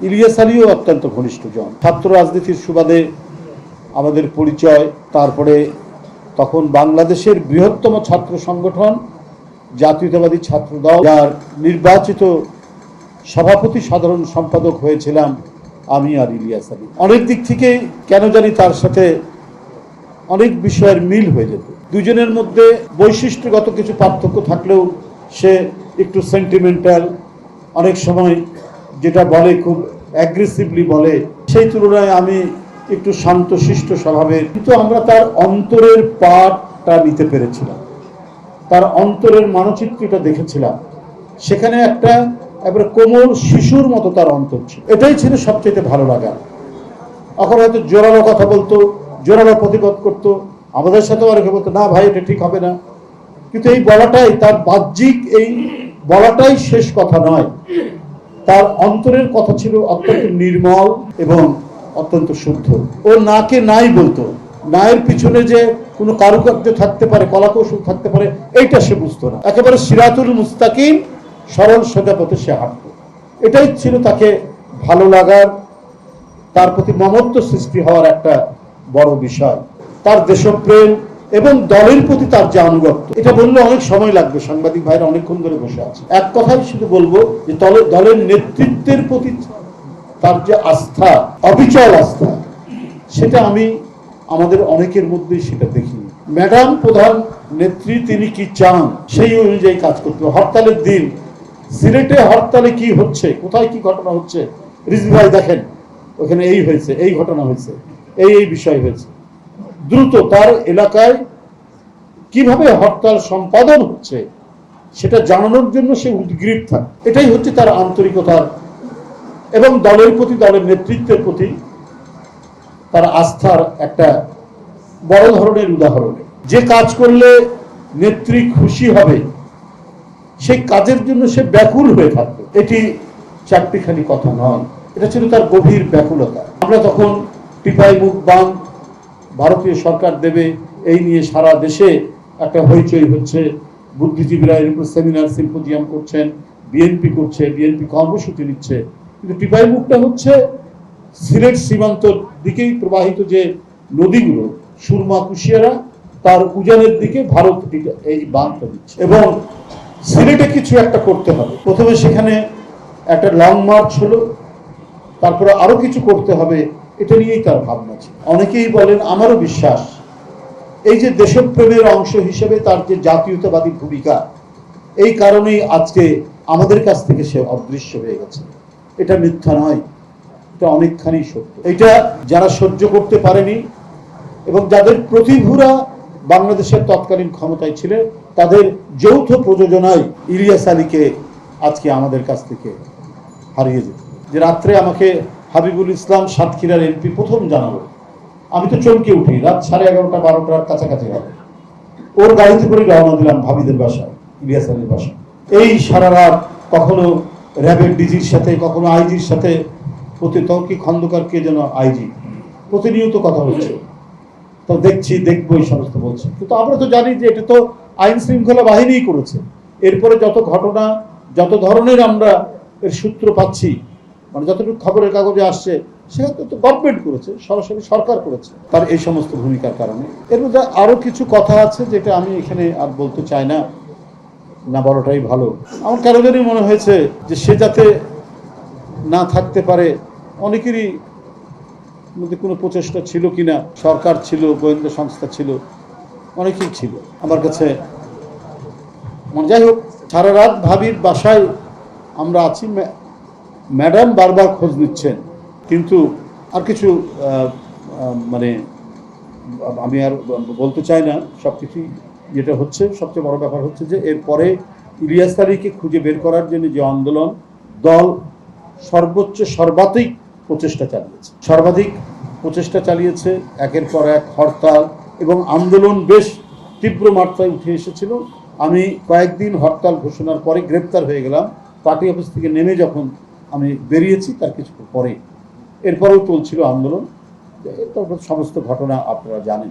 ইলিয়াস আলীও অত্যন্ত ঘনিষ্ঠজন ছাত্র রাজনীতির সুবাদে আমাদের পরিচয়, তারপরে তখন বাংলাদেশের বৃহত্তম ছাত্র সংগঠন, জাতীয়তাবাদী ছাত্র দল, যার নির্বাচিত সভাপতি সাধারণ সম্পাদক হয়েছিলাম আমি আর ইলিয়াস আলী। অনেক দিক থেকে কেন জানি তার সাথে অনেক বিষয়ের মিল হয়ে যেত। দুজনের মধ্যে বৈশিষ্ট্যগত কিছু পার্থক্য থাকলেও সে একটু সেন্টিমেন্টাল অনেক সময় যেটা বলে, খুব অ্যাগ্রেসিভলি বলে, সেই তুলনায় আমি একটু শান্তশিষ্ট স্বভাবের। কিন্তু আমরা তার অন্তরের পাঠটা নিতে পেরেছিলাম। তার অন্তরের মানচিত্রটা দেখেছিলাম। সেখানে একটা এবারে কোমল শিশুর মতো তার অন্তর ছিল। এটাই ছিল সবচেয়ে ভালো লাগা। এখন হয়তো জোরালো কথা বলতো, জোরালো প্রতিবাদ করতো, আমাদের সাথেও অনেকে বলতো, না ভাই, এটা ঠিক হবে না। কিন্তু এই বলাটাই, তার বাহ্যিক এই বলাটাই শেষ কথা নয়। তার অন্তরের কথা ছিল অত্যন্ত নির্মল এবং অত্যন্ত শুদ্ধ। ও নাকে নাই বলতো। নায়ের পিছনে যে কোনো কারুকার্য থাকতে পারে, কলাকৌশল থাকতে পারে, এইটা সে বুঝতো না। একেবারে সিরাতুল মুস্তাকিম, সরল সোজা পথে সে হাঁটতো। এটাই ছিল তাকে ভালো লাগার, তার প্রতি মমত্ব সৃষ্টি হওয়ার একটা বড় বিষয়। তার দেশপ্রেম এবং দলের প্রতি তার যে আনুগত্য, এটা বললে অনেক সময় লাগবে। সাংবাদিক ভাইরা অনেকক্ষণ ধরে বসে আছে। এক কথাই শুধু বলব যে দলের নেতৃত্বের প্রতি তার যে আস্থা, অবিচল আস্থা, সেটা আমি আমাদের অনেকের মধ্যেই সেটা দেখি ম্যাডাম প্রধান নেত্রী তিনি কি চান, সেই অনুযায়ী কাজ করতে হবে। হরতালের দিন, সিলেটে হরতালে কি হচ্ছে, কোথায় কি ঘটনা হচ্ছে? রিজভি ভাই দেখেন, ওখানে এই হয়েছে, এই ঘটনা হয়েছে, এই এই বিষয় হয়েছে। দ্রুত তার এলাকায় কীভাবে হরতাল সম্পাদন হচ্ছে, সেটা জানানোর জন্য সে উদ্গ্রীব থাকে। এটাই হচ্ছে তার আন্তরিকতার এবং দলের প্রতি, দলের নেতৃত্বের প্রতি তার আস্থার একটা বড় ধরনের উদাহরণ। যে কাজ করলে নেত্রী খুশি হবে, সেই কাজের জন্য সে ব্যাকুল হয়ে থাকবে। এটি চারটিখানি কথা নয়। এটা ছিল তার গভীর ব্যাকুলতা। আমরা তখন টিপাই মুখ বাঁধ ভারতীয় সরকার দেবে, এই নিয়ে সারা দেশে একটা হইচই হচ্ছে। বুদ্ধিজীবীরা এর উপর সেমিনার সিম্পোজিয়াম করছেন বিএনপি করছে বিএনপি কর্মসূচি নিচ্ছে। কিন্তু টিপাই মুখটা হচ্ছে সিলেট সীমান্তর দিকেই প্রবাহিত যে নদীগুলো, সুরমা, কুশিয়ারা, তার উজানের দিকে ভারত এই বাঁধটা দিচ্ছে। এবং সিলেটে কিছু একটা করতে হবে। প্রথমে সেখানে একটা লং মার্চ হলো, তারপরে আরও কিছু করতে হবে। এটা নিয়েই তার ভাবনা ছিল। অনেকেই বলেন, আমারও বিশ্বাস, এই যে দেশপ্রেমের অংশ হিসেবে তার যে জাতীয়তাবাদী ভূমিকা, এই কারণেই আজকে আমাদের কাছ থেকে সে অদৃশ্য হয়ে গেছে। এটা মিথ্যা নয়, এটা অনেকখানি সত্য। এটা যারা সহ্য করতে পারেনি এবং যাদের প্রতিভূরা বাংলাদেশের তৎকালীন ক্ষমতায় ছিলেন তাদের যৌথ প্রযোজনায় ইলিয়াস আলীকে আজকে আমাদের কাছ থেকে হারিয়ে যেত। যে রাত্রে আমাকে হাবিবুল ইসলাম সাতক্ষীরার এমপি, প্রথম জানালো। আমি তো চমকে উঠি, রাত সাড়ে এগারোটা, বারোটার কাছাকাছি হবে। ওর গাড়িতে করে রওনা দিলাম ভাবিদের বাসায়, ইলিয়াস আলীর এই সারা রাত কখনো র্যাবের ডিজির সাথে, কখনো আইজির সাথে প্রতি তর্কি খন্দকার, কে যেন আইজি। প্রতিনিয়ত কথা হচ্ছে। তো দেখছি, দেখব, এই সমস্ত বলছে। কিন্তু আমরা তো জানি যে এটা তো আইন শৃঙ্খলা বাহিনীই করেছে। এরপরে যত ঘটনা, যত ধরনের আমরা এর সূত্র পাচ্ছি মানে যতটুকু খবরের কাগজে আসছে, সেখানে তো গভর্নমেন্ট করেছে, সরাসরি সরকার করেছে। তার এই সমস্ত ভূমিকার কারণে। এর মধ্যে আরও কিছু কথা আছে যেটা আমি এখানে আর বলতে চাই না। না বড়টাই ভালো। আমার কেন জানি মনে হয়েছে যে সে যাতে না থাকতে পারে, অনেকেরই মধ্যে কোনো প্রচেষ্টা ছিল কিনা, সরকার ছিল, গোয়েন্দা সংস্থা ছিল, অনেকেই ছিল। আমার কাছে মানে যাই হোক, সারা রাত ভাবির বাসায় আমরা আছি ম্যাডাম বারবার খোঁজ নিচ্ছেন। কিন্তু আর কিছু মানে আমি আর বলতে চাই না, সব কিছুই যেটা হচ্ছে, সবচেয়ে বড় ব্যাপার হচ্ছে যে এরপরে ইলিয়াস আলীকে খুঁজে বের করার জন্য যে আন্দোলন, দল সর্বোচ্চ সর্বাধিক প্রচেষ্টা চালিয়েছে। সর্বাধিক প্রচেষ্টা চালিয়েছে, একের পর এক হরতাল এবং আন্দোলন বেশ তীব্র মাত্রায় উঠে এসেছিল। আমি কয়েকদিন হরতাল ঘোষণার পরে গ্রেপ্তার হয়ে গেলাম। পার্টি অফিস থেকে নেমে যখন আমি বেরিয়েছি তার কিছু পরে। এরপরেও চলছিল আন্দোলন। তারপর সমস্ত ঘটনা আপনারা জানেন।